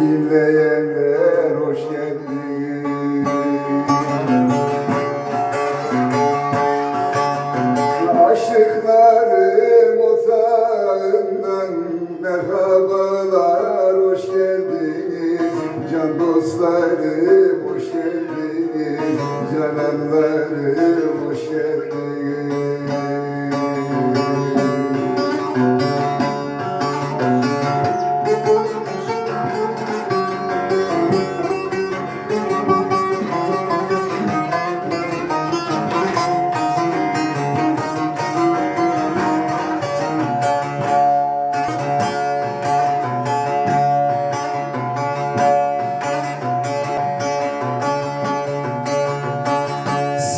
Dinleyenler hoş geldiniz Aşıklarım otağından merhabalar hoş geldiniz. Can dostlarım hoş geldiniz. Cananlarım hoş geldiniz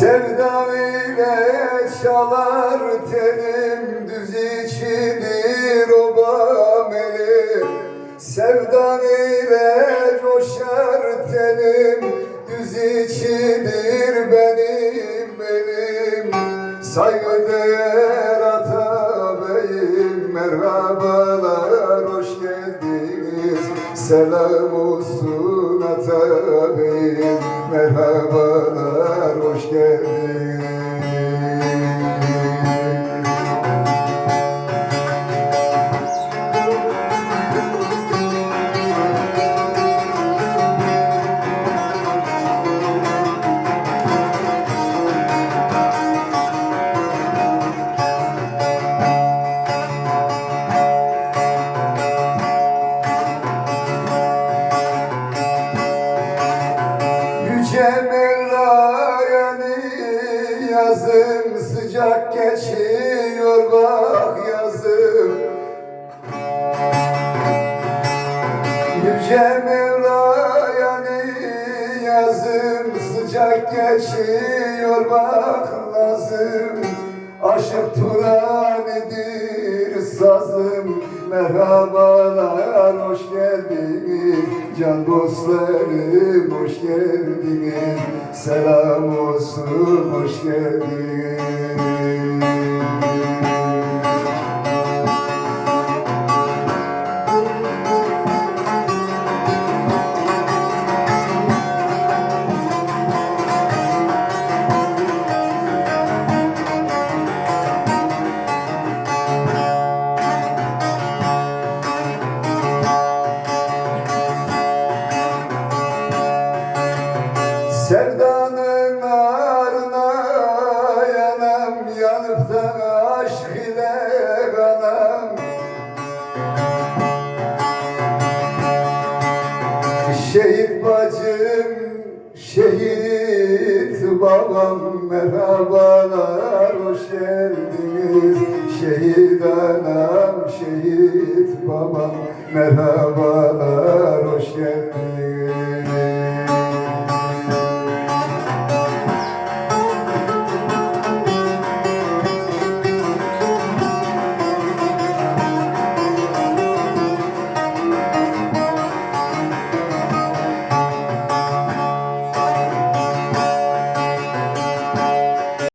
Sevda ile çalar tenim düz içidir obam elim Sevda ile coşar tenim düz içidir benim elim. Saygıdeğer ata beyim geldiniz Selam olsun ata beyim merhabalar hoş geldiniz geçiyor bak yazım. Yüce Mevla'ya yazım? Sıcak geçiyor bak lazım Aşık Turani'dir sazım? Merhabalar hoş geldiniz. Can dostlarım hoş geldiniz. Selam olsun hoş geldiniz Şehit bacım, şehit babam Merhabalar, hoş geldiniz. Şehit anam, şehit babam Merhabalar, hoş geldiniz